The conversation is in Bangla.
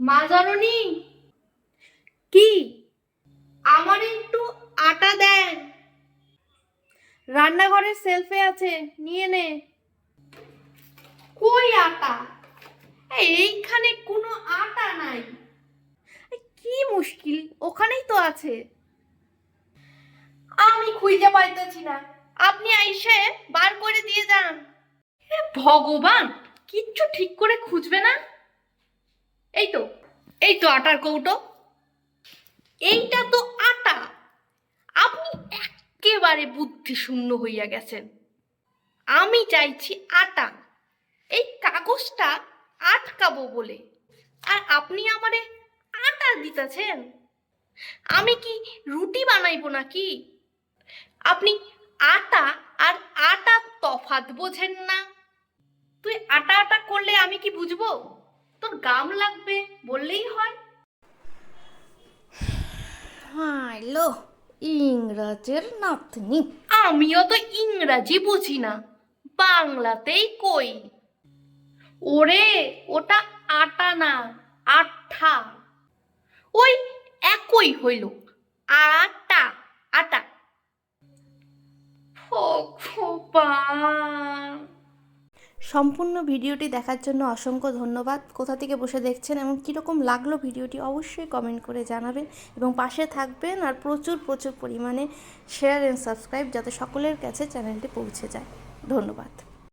মা জননী? কি? আমার একটু আটা দেন। রান্নাঘরের সেলফে আছে নিয়ে নে। কই আটা? এই, এইখানে কোনো আটা নাই। কি মুশকিল ওখানেই তো আছে। আমি খুঁজে পাইতেছি না। আপনি আইসে বার করে দিয়ে যান। এ ভগবান কিচ্ছু ঠিক করে খুঁজবে না? এই তো এই তো আটার কৌটো। এইটা তো আটা। আপনি একেবারে বুদ্ধি শূন্য হইয়া গেছেন। আমি চাইছি আটা। এই কাগজটা আটকাবো বলে। আর আপনি আমারে আটা দিতেছেন। আমি কি রুটি বানাইবো নাকি? আপনি আটা আর আটা তফাত বোঝেন না। তুই আটা আটা করলে আমি কি বুঝব? তোর গাম লাগবে বললেই হয়। হাইলো ইংরাজের নাতনি। আমিও তো ইংরাজি বুঝি না বাংলাতেই কই। ওরে ওটা আটা না আঠা। ওই একই হইল আটা সম্পূর্ণ ভিডিওটি দেখার জন্য অসংখ্য ধন্যবাদ। কোথা থেকে বসে দেখছেন এবং কীরকম লাগল ভিডিওটি অবশ্যই কমেন্ট করে জানাবেন এবং পাশে থাকবেন আর প্রচুর প্রচুর পরিমাণে শেয়ার অ্যান্ড সাবস্ক্রাইব যাতে সকলের কাছে চ্যানেলটি পৌঁছে যায়। ধন্যবাদ।